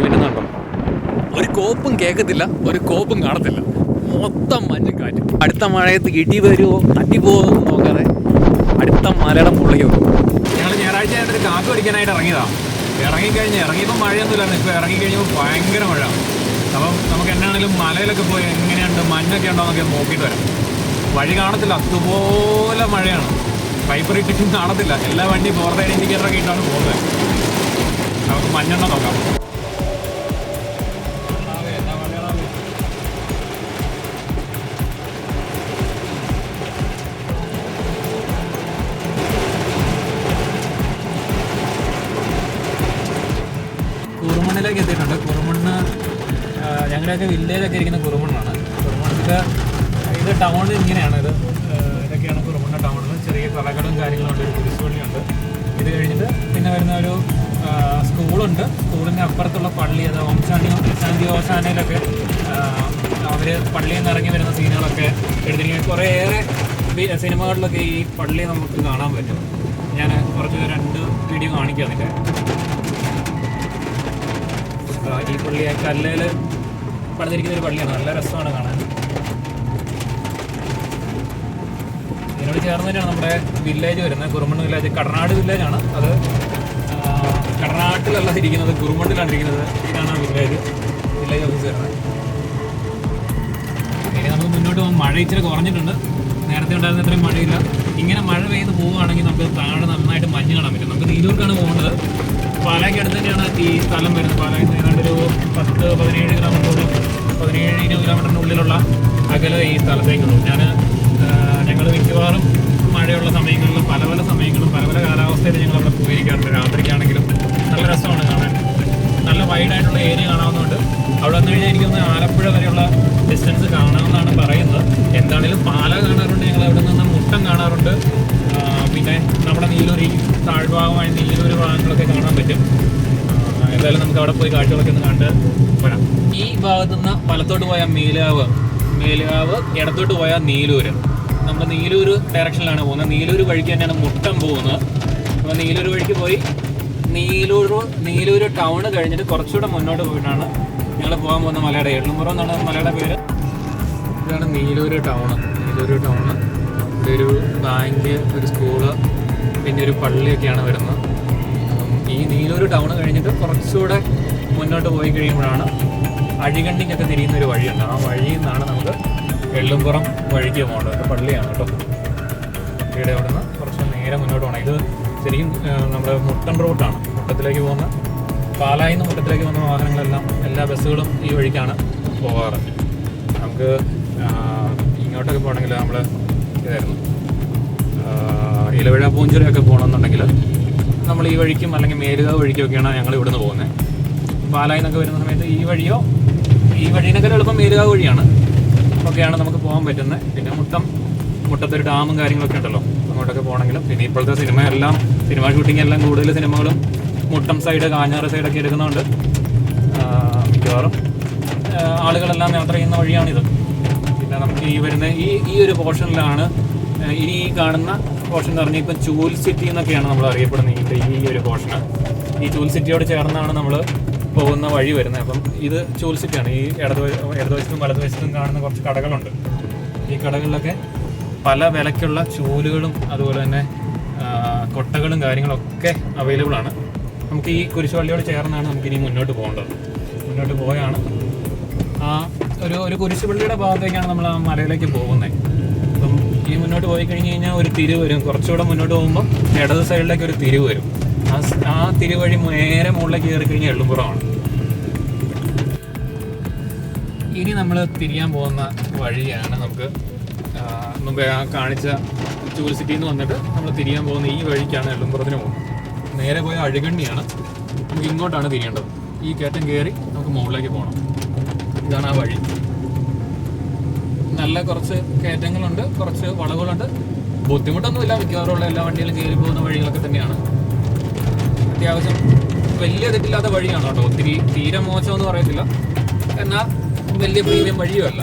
ഇടിമിന്നുണ്ടോ ഒരു കോപ്പും കേൾക്കത്തില്ല ഒരു കോപ്പും കാണത്തില്ല. മൊത്തം മഞ്ഞും കാറ്റും. അടുത്ത മഴയത്ത് ഇടി വരുമോ അടി പോകുമോ നോക്കാതെ അടുത്ത മലയുടെ മുകളിലേക്ക് പോകും ഞങ്ങൾ ഞായറാഴ്ച ആയിട്ട് കാക്ക് പഠിക്കാനായിട്ട് ഇറങ്ങിയതാണ് ഇറങ്ങിക്കഴിഞ്ഞ് ഇറങ്ങിയപ്പോൾ മഴയൊന്നുമില്ലായിരുന്നു. ഇപ്പോൾ ഇറങ്ങിക്കഴിഞ്ഞപ്പോൾ ഭയങ്കര മഴ. അപ്പം നമുക്ക് എന്നാണെങ്കിലും മലയിലൊക്കെ പോയി എങ്ങനെയുണ്ട് മഞ്ഞൊക്കെ ഉണ്ടോ എന്നൊക്കെ നോക്കിയിട്ട് വരാം. വഴി കാണത്തില്ല. അതുപോലെ മഴയാണ്. പൈപ്പർ ഇട്ടിട്ടും കാണത്തില്ല. എല്ലാ വണ്ടി ഫോർവേഡ് ഇൻഡിക്കേറ്ററൊക്കെ ഇട്ടാണ് പോകുന്നത്. നമുക്ക് മഞ്ഞെണ്ണ നോക്കാം. കുറുമണ്ണിലേക്ക് എത്തിയിട്ടുണ്ട്. കുറുമണ്ണ് ഞങ്ങളുടെയൊക്കെ വില്ലേജൊക്കെ ഇരിക്കുന്ന കുറുമണ്ണാണ്. കുറുമണ്ണൊക്കെ ഇത് ടൗണിൽ ഇങ്ങനെയാണ്. ഇത് ഇതൊക്കെയാണ് കുറുമണ്ണ ടൗണിൽ ചെറിയ കടകളും കാര്യങ്ങളുണ്ട് ഒരു കുരിശുപള്ളിയുണ്ട്. ഇത് കഴിഞ്ഞിട്ട് പിന്നെ വരുന്ന ഒരു സ്കൂളുണ്ട്. സ്കൂളിന്റെ അപ്പുറത്തുള്ള പള്ളി അത് ഓംശാന്തി ശാന്തി ഓശാനയിലൊക്കെ അവർ പള്ളിയിൽ നിന്ന് ഇറങ്ങി വരുന്ന സീനുകളൊക്കെ എഴുതിയിരിക്കുന്നത് കുറേയേറെ സിനിമകളിലൊക്കെ ഈ പള്ളി നമുക്ക് കാണാൻ പറ്റും. ഞാൻ കുറച്ച് രണ്ട് വീഡിയോ കാണിക്കാം അതിന്റെ. ആ, ഈ പുള്ളി കല്ലേൽ പണിതിരിക്കുന്ന ഒരു പള്ളിയാണ്. നല്ല രസമാണ് കാണാൻ. ഇതിനോട് ചേർന്ന് തന്നെയാണ് നമ്മുടെ വില്ലേജ് വരുന്നത്. കുറുമണ്ണ് വില്ലേജ് കടനാട് വില്ലേജാണ് അത്. കടനാട്ടിലല്ല ഇരിക്കുന്നത് കുറുമണ്ണിലാണ് ഇരിക്കുന്നത്. ഇതാണ് വില്ലേജ് വില്ലേജ് ഓഫീസ് വരുന്നത്. നമുക്ക് മുന്നോട്ട് പോകുമ്പോൾ മഴ ഇച്ചിരി കുറഞ്ഞിട്ടുണ്ട്. നേരത്തെ ഉണ്ടായിരുന്ന അത്രയും മഴയില്ല. ഇങ്ങനെ മഴ പെയ്ത് പോവുകയാണെങ്കിൽ നമുക്ക് താഴെ നന്നായിട്ട് മഞ്ഞ് കാണാൻ പറ്റും. നമുക്ക് നീലൂർക്കാണ് പോകുന്നത് പാലായ്ക്ക് അടുത്ത് തന്നെയാണ് ഈ സ്ഥലം വരുന്നത്. പാലായ്ക്ക് ഏതാണ്ട് ഒരു പത്ത് പതിനേഴ് കിലോമീറ്ററിന് പതിനേഴ് ഇരുപത് കിലോമീറ്ററിനുള്ളിലുള്ള അകലെ ഈ സ്ഥലത്തേക്കുള്ളൂ. ഞാൻ ഞങ്ങൾ മിക്കവാറും മഴയുള്ള സമയങ്ങളിലും പല പല സമയങ്ങളിലും പല പല കാലാവസ്ഥയിൽ ഞങ്ങൾ അവിടെ പോയിരിക്കാറുണ്ട്. രാത്രിക്കാണെങ്കിലും നല്ല രസമാണ് കാണാൻ. നല്ല വൈഡായിട്ടുള്ള ഏരിയ കാണാവുന്നതുകൊണ്ട് അവിടെ വന്നു കഴിഞ്ഞാൽ എനിക്കൊന്ന് ആലപ്പുഴ വരെയുള്ള ഡിസ്റ്റൻസ് കാണാമെന്നാണ് പറയുന്നത്. എന്താണേലും പാല കാണാറുണ്ട് ഞങ്ങൾ അവിടെ നിന്ന് മുട്ടം കാണാറുണ്ട്. പിന്നെ നമ്മുടെ നീലൂരി താഴ്ഭാഗമായ നീലൂര് ഭാഗങ്ങളൊക്കെ കാണാൻ പറ്റും. എന്തായാലും നമുക്ക് അവിടെ പോയി കാഴ്ചകളൊക്കെ ഒന്ന് കണ്ട് വരാം. ഈ ഭാഗത്തു നിന്ന് വലത്തോട്ട് പോയാൽ മേലാവ് മേലാവ് ഇടത്തോട്ട് പോയാൽ നീലൂര്. നമ്മൾ നീലൂര് ഡയറക്ഷനിലാണ് പോകുന്നത്. നീലൂര് വഴിക്ക് തന്നെയാണ് മുട്ടം പോകുന്നത്. അപ്പോൾ നീലൂര് വഴിക്ക് പോയി നീലൂർ നീലൂർ ടൗൺ കഴിഞ്ഞിട്ട് കുറച്ചുകൂടെ മുന്നോട്ട് പോയിട്ടാണ് ഞങ്ങൾ പോകാൻ പോകുന്ന മലയുടെ എള്ളുമുറം എന്നാണ് മലയുടെ പേര്. ഇതാണ് നീലൂര് ടൗൺ നീലൂര് ടൗൺ ഒരു ബാങ്ക് ഒരു സ്കൂൾ പിന്നെ ഒരു പള്ളിയൊക്കെയാണ് വരുന്നത്. ഈ നീലൂര് ടൗൺ കഴിഞ്ഞിട്ട് കുറച്ചുകൂടെ മുന്നോട്ട് പോയി കഴിയുമ്പോഴാണ് അഴികണ്ണിക്കൊക്കെ തിരിയുന്ന ഒരു വഴിയുണ്ട്. ആ വഴിയിൽ നിന്നാണ് നമുക്ക് എള്ളുംപുറം വഴിക്ക് പോകേണ്ടത്. ഒരു പള്ളിയാണ് കേട്ടോ. ഇവിടെ അവിടെ നിന്ന് കുറച്ച് നേരെ മുന്നോട്ട് പോകണം. ഇത് ശരിക്കും നമ്മുടെ മുട്ടൻ റൂട്ടാണ് മുട്ടത്തിലേക്ക് പോകുന്ന പാലായിൽ നിന്ന് മുട്ടത്തിലേക്ക് പോകുന്ന വാഹനങ്ങളെല്ലാം എല്ലാ ബസ്സുകളും ഈ വഴിക്കാണ് പോകാറ്. നമുക്ക് ഇങ്ങോട്ടൊക്കെ പോകണമെങ്കിൽ നമ്മൾ ഇതായിരുന്നു. ഇലവിഴ പൂഞ്ചിറയൊക്കെ പോകണമെന്നുണ്ടെങ്കിൽ നമ്മൾ ഈ വഴിക്കും അല്ലെങ്കിൽ മേലുകാവ് വഴിക്കൊക്കെയാണ് ഞങ്ങൾ ഇവിടുന്ന് പോകുന്നത്. പാലായിൽ നിന്നൊക്കെ വരുന്ന സമയത്ത് ഈ വഴിയോ ഈ വഴീനൊക്കെ എളുപ്പം മേലുകാവ് വഴിയാണ്. ഒക്കെയാണ് നമുക്ക് പോകാൻ പറ്റുന്നത്. പിന്നെ മുട്ടം മുട്ടത്തൊരു ഡാമും കാര്യങ്ങളൊക്കെ ഉണ്ടല്ലോ. അങ്ങോട്ടൊക്കെ പോകണമെങ്കിലും. പിന്നെ ഇപ്പോഴത്തെ സിനിമയെല്ലാം സിനിമ ഷൂട്ടിംഗ് എല്ലാം കൂടുതൽ സിനിമകളും മുട്ടം സൈഡ് കാഞ്ഞാറ് സൈഡൊക്കെ എടുക്കുന്നുണ്ട്. ആ, മിക്കവാറും. ആളുകളെല്ലാം യാത്ര ചെയ്യുന്ന വഴിയാണിത്. പിന്നെ നമുക്ക് ഈ വരുന്ന ഈ ഈ ഒരു പോർഷനിലാണ് ഇനി ഈ കാണുന്ന പോർഷൻ എന്ന് പറഞ്ഞാൽ ഇപ്പം ചൂൽ സിറ്റി എന്നൊക്കെയാണ് നമ്മൾ അറിയപ്പെടുന്നത്. ഈ ഒരു പോർഷന് ഈ ചൂൽ സിറ്റിയോട് ചേർന്നാണ് നമ്മൾ പോകുന്ന വഴി വരുന്നത്. അപ്പം ഇത് ചൂൽ സിറ്റിയാണ് ഈ ഇടത് ഇടതുവശത്തും വലതുവശത്തും കാണുന്ന കുറച്ച് കടകളുണ്ട്. ഈ കടകളിലൊക്കെ പല വിലക്കുള്ള ചൂലുകളും അതുപോലെ തന്നെ കൊട്ടകളും കാര്യങ്ങളൊക്കെ അവൈലബിൾ ആണ്. നമുക്ക് ഈ കുരിശുപള്ളിയോട് ചേർന്നാണ് നമുക്ക് ഇനി മുന്നോട്ട് പോകേണ്ടത്. മുന്നോട്ട് പോയാണ്. ആ ഒരു ഒരു കുരിശുപള്ളിയുടെ ഭാഗത്തേക്കാണ് നമ്മൾ ആ മലയിലേക്ക് പോകുന്നത്. അപ്പം ഈ മുന്നോട്ട് പോയി കഴിഞ്ഞ് കഴിഞ്ഞാൽ ഒരു തിരിവ് വരും. കുറച്ചുകൂടെ മുന്നോട്ട് പോകുമ്പോൾ ഇടത് സൈഡിലേക്ക് ഒരു തിരിവ് വരും. ആ ആ തിരിവ് വഴി നേരെ മുകളിലേക്ക് കയറി കഴിഞ്ഞാൽ എള്ളുംപുറമാണ്. ഇനി നമ്മൾ തിരിയാൻ പോകുന്ന വഴിയാണ് നമുക്ക് മുമ്പേ ആ കാണിച്ച ചൂൽ സിറ്റിയിൽ നിന്ന് വന്നിട്ട് നമ്മൾ തിരിയാൻ പോകുന്ന ഈ വഴിക്കാണ് എള്ളുംപുറത്തിന് പോകുന്നത്. നേരെ പോയ അഴുകണ്ണിയാണ് നമുക്ക് ഇങ്ങോട്ടാണ് തിരിയേണ്ടത്. ഈ കയറ്റം കയറി നമുക്ക് മുകളിലേക്ക് പോകണം ഇതാണ് ആ വഴി. നല്ല കുറച്ച് കയറ്റങ്ങളുണ്ട് കുറച്ച് വളവുകളുണ്ട്. ബുദ്ധിമുട്ടൊന്നുമില്ല മിക്കവാറുള്ള എല്ലാ വണ്ടികളും കയറി പോകുന്ന വഴികളൊക്കെ തന്നെയാണ്. അത്യാവശ്യം വലിയ തെറ്റില്ലാത്ത വഴിയാണ് കേട്ടോ. ഒത്തിരി തീരെ മോശമെന്ന് പറയത്തില്ല. എന്നാൽ വലിയ പ്രീമിയം വഴിയുമല്ല.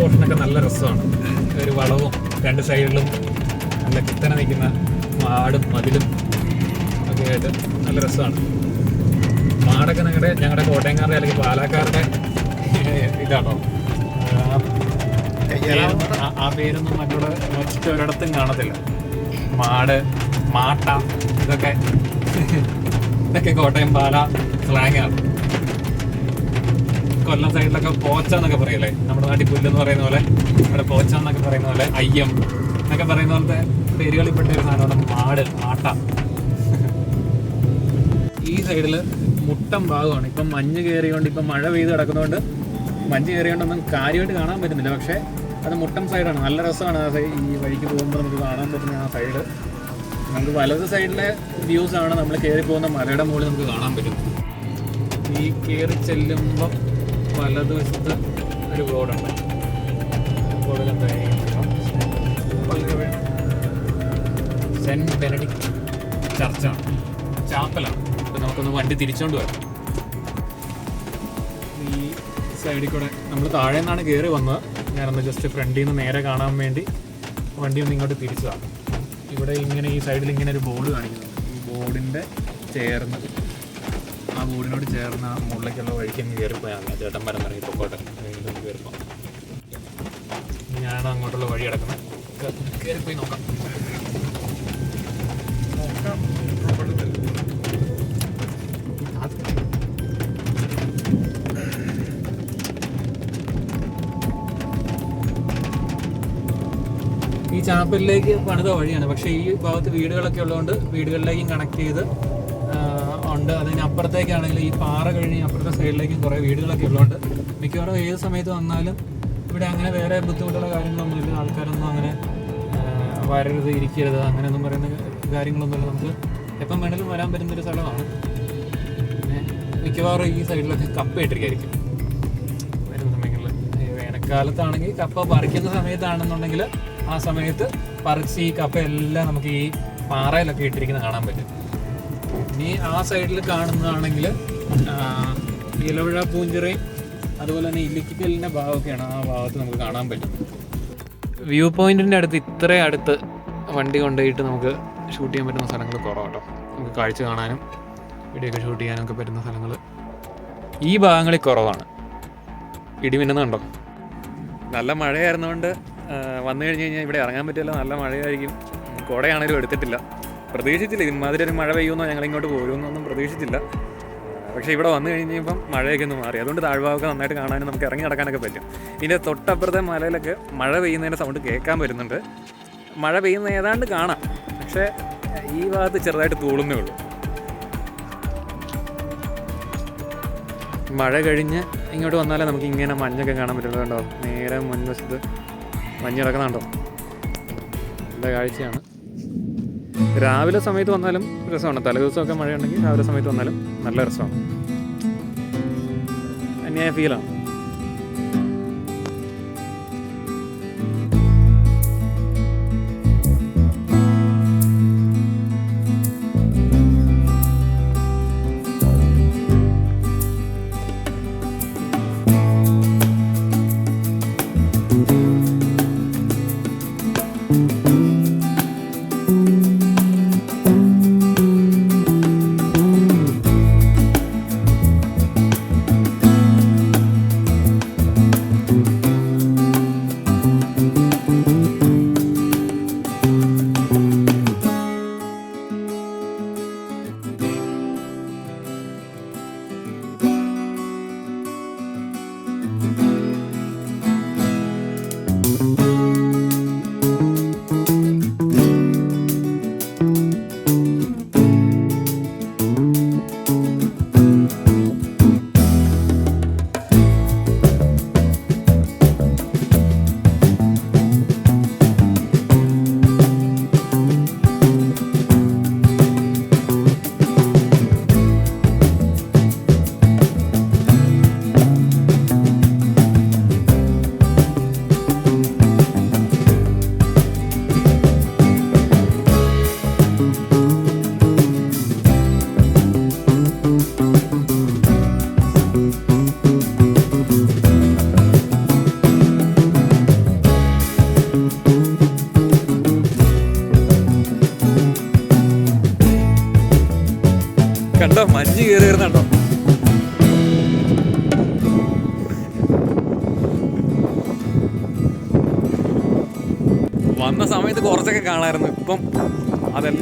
പോർഷനൊക്കെ നല്ല രസമാണ്. ഒരു വളവും രണ്ട് സൈഡിലും നല്ല കുത്തനെ നിൽക്കുന്ന മാടും മതിലും ഒക്കെ ആയിട്ട് നല്ല രസമാണ്. മാടൊക്കെ നിങ്ങളുടെ ഞങ്ങളുടെ കോട്ടയംകാരുടെ അല്ലെങ്കിൽ പാലക്കാരുടെ ഇതാണോ? ആ പേരൊന്നും- മറ്റുള്ള മറ്റൊരിടത്തും കാണത്തില്ല. മാട് മാട്ട ഇതൊക്കെ ഇതൊക്കെ കോട്ടയം പാല സ്ലാങ് ആണ്. കൊല്ലം സൈഡിലൊക്കെ പോച്ച എന്നൊക്കെ പറയല്ലേ നമ്മുടെ നാട്ടിൽ പുല്ലെന്ന് പറയുന്ന പോലെ ഇവിടെ പോച്ച എന്നൊക്കെ പറയുന്ന പോലെ അയ്യം എന്നൊക്കെ പറയുന്ന പോലത്തെ പേരുകളിൽപ്പെട്ട ഒരു സാധനമാണ് മാട് മാട്ട ഈ സൈഡിൽ മുട്ടം ഭാഗമാണ്. ഇപ്പം മഞ്ഞ് കയറിയോണ്ട് ഇപ്പം മഴ പെയ്ത് കിടക്കുന്നതുകൊണ്ട് മഞ്ഞ് കയറിയോണ്ടൊന്നും കാര്യമായിട്ട് കാണാൻ പറ്റുന്നില്ല. പക്ഷേ അത് മുട്ടം സൈഡാണ്. നല്ല രസമാണ് ആ സൈഡ് ഈ വഴിക്ക് പോകുമ്പോൾ നമുക്ക് കാണാൻ പറ്റുന്ന ആ സൈഡ്. നമുക്ക് വലത് സൈഡിലെ വ്യൂസ് ആണ് നമ്മൾ കയറി പോകുന്ന മലയുടെ മുകളിൽ നമുക്ക് കാണാൻ പറ്റും ഈ കയറി ചെല്ലുമ്പം വലതുവശത്ത് ഒരു ബോർഡുണ്ട്. ബോർഡിൽ സെന്റ് ബെനഡിക്ട് ചർച്ചാണ്. ചാപ്പലാണ്. അപ്പം നമുക്കൊന്ന് വണ്ടി തിരിച്ചോണ്ട് വരാം. ഈ സൈഡിൽ കൂടെ നമ്മൾ താഴെ നിന്നാണ് കയറി വന്നത്. ഞാനൊന്ന് ജസ്റ്റ് ഫ്രണ്ടിൽ നിന്ന് നേരെ കാണാൻ വേണ്ടി വണ്ടി ഒന്ന് ഇങ്ങോട്ട് തിരിച്ചതാണ്. ഇവിടെ ഇങ്ങനെ ഈ സൈഡിൽ ഇങ്ങനെ ഒരു ബോർഡ് കാണിക്കുന്നുണ്ട്. ഈ ബോർഡിന്റെ ചേർന്ന് ആ ചേർന്ന മുകളിലേക്കുള്ള വഴിക്ക് അങ്ങ് കയറിപ്പോയാൽ മതി. ചേട്ടൻ മരം ഇറങ്ങി പൊക്കോട്ടെ. ഇതൊന്ന് കയറിപ്പോ. ഞാനാണ് അങ്ങോട്ടുള്ള വഴി കിടക്കുന്നത്. കയറിപ്പോയി നോക്കാം. നോക്കാം ഈ ചാപ്പലിലേക്ക് പണിത വഴിയാണ്. പക്ഷേ ഈ ഭാഗത്ത് വീടുകളൊക്കെ ഉള്ളതുകൊണ്ട് വീടുകളിലേക്കും കണക്ട് ചെയ്ത് ഉണ്ട്. അതിനപ്പുറത്തേക്കാണെങ്കിൽ ഈ പാറ കഴിഞ്ഞ് അപ്പുറത്തെ സൈഡിലേക്കും കുറേ വീടുകളൊക്കെ ഉള്ളതുകൊണ്ട് മിക്കവാറും ഏത് സമയത്ത് വന്നാലും ഇവിടെ അങ്ങനെ വേറെ ബുദ്ധിമുട്ടുള്ള കാര്യങ്ങളൊന്നുമില്ല ആൾക്കാരൊന്നും അങ്ങനെ വരരുത് ഇരിക്കരുത് അങ്ങനെയൊന്നും പറയുന്ന കാര്യങ്ങളൊന്നുമില്ല. നമുക്ക് എപ്പം വേണമെങ്കിലും വരാൻ പറ്റുന്നൊരു സ്ഥലമാണ്. പിന്നെ മിക്കവാറും ഈ സൈഡിലൊക്കെ കപ്പ ഇട്ടിരിക്കായിരിക്കും. വരുന്ന സമയങ്ങളിൽ. വേനൽക്കാലത്താണെങ്കിൽ കപ്പ പറിക്കുന്ന സമയത്താണെന്നുണ്ടെങ്കിൽ ആ സമയത്ത് പറിച്ച് ഈ കപ്പ എല്ലാം നമുക്ക് ഈ പാറയിലൊക്കെ ഇട്ടിരിക്കുന്നത് കാണാൻ പറ്റും. ഇനി ആ സൈഡിൽ കാണുന്നതാണെങ്കിൽ ഇലവിഴ പൂഞ്ചിറയും അതുപോലെ തന്നെ ഇല്ലിക്കലിന്റെ ഭാഗമൊക്കെയാണ് ആ ഭാഗത്ത് നമുക്ക് കാണാൻ പറ്റും. വ്യൂ പോയിന്റിന്റെ അടുത്ത് ഇത്രയും അടുത്ത് വണ്ടി കൊണ്ടുപോയിട്ട് നമുക്ക് ഷൂട്ട് ചെയ്യാൻ പറ്റുന്ന സ്ഥലങ്ങൾ കുറവാട്ടോ. നമുക്ക് കാഴ്ച കാണാനും വീഡിയോ ഒക്കെ ഷൂട്ട് ചെയ്യാനും ഒക്കെ പറ്റുന്ന സ്ഥലങ്ങൾ ഈ ഭാഗങ്ങളിൽ കുറവാണ്. ഇടിമിന്നുന്നുണ്ടോ? നല്ല മഴയായിരുന്നുകൊണ്ട് വന്നു കഴിഞ്ഞ് കഴിഞ്ഞാൽ ഇവിടെ ഇറങ്ങാൻ പറ്റില്ല നല്ല മഴയായിരിക്കും. കുടയാണെങ്കിലും എടുത്തിട്ടില്ല. പ്രതീക്ഷിച്ചില്ല. ഇമാതിരി ഒരു മഴ പെയ്യുമെന്നോ ഞങ്ങൾ ഇങ്ങോട്ട് പോരുമെന്നൊന്നും പ്രതീക്ഷിച്ചില്ല. പക്ഷേ ഇവിടെ വന്നു കഴിഞ്ഞപ്പം മഴയൊക്കെ ഒന്ന് മാറി. അതുകൊണ്ട് താഴ്ഭാഗമൊക്കെ നന്നായിട്ട് കാണാനും നമുക്ക് ഇറങ്ങി നടക്കാനൊക്കെ പറ്റും. ഇതിന്റെ തൊട്ടപ്പുറത്തെ മലയിലൊക്കെ മഴ പെയ്യുന്നതിന്റെ സൗണ്ട് കേൾക്കാൻ വരുന്നുണ്ട് മഴ പെയ്യുന്ന ഏതാണ്ട് കാണാം. പക്ഷേ ഈ ഭാഗത്ത് ചെറുതായിട്ട് തൂളുന്നേ ഉള്ളൂ. മഴ കഴിഞ്ഞ് ഇങ്ങോട്ട് വന്നാലേ നമുക്ക് ഇങ്ങനെ മഞ്ഞൊക്കെ കാണാൻ പറ്റുള്ളൂ. കേട്ടോ നേരെ മുൻവശത്ത് മഞ്ഞ് കിടക്കുന്നുണ്ടോ? നല്ല കാഴ്ചയാണ്. രാവിലെ സമയത്ത് വന്നാലും രസമാണ്. തലേദിവസമൊക്കെ മഴയുണ്ടെങ്കിൽ രാവിലെ സമയത്ത് വന്നാലും നല്ല രസമാണ്. അന്യായ ഫീലാണ്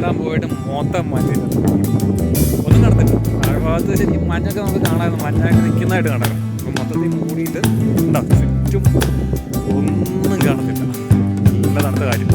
എല്ലാം പോയിട്ട് മൊത്തം മഞ്ഞിട്ട് ഒന്നും നടത്തില്ല താഴെ ഭാഗത്ത് ശരിക്കും മഞ്ഞൊക്കെ നമുക്ക് കാണാമായിരുന്നു. മഞ്ഞൊക്കെ നിൽക്കുന്നതായിട്ട് കാണാം അപ്പം മൊത്തത്തിൽ മൂടിയിട്ട് ഉണ്ടാവും ചുറ്റും ഒന്നും കാണത്തില്ല. നല്ല തണുത്ത കാര്യം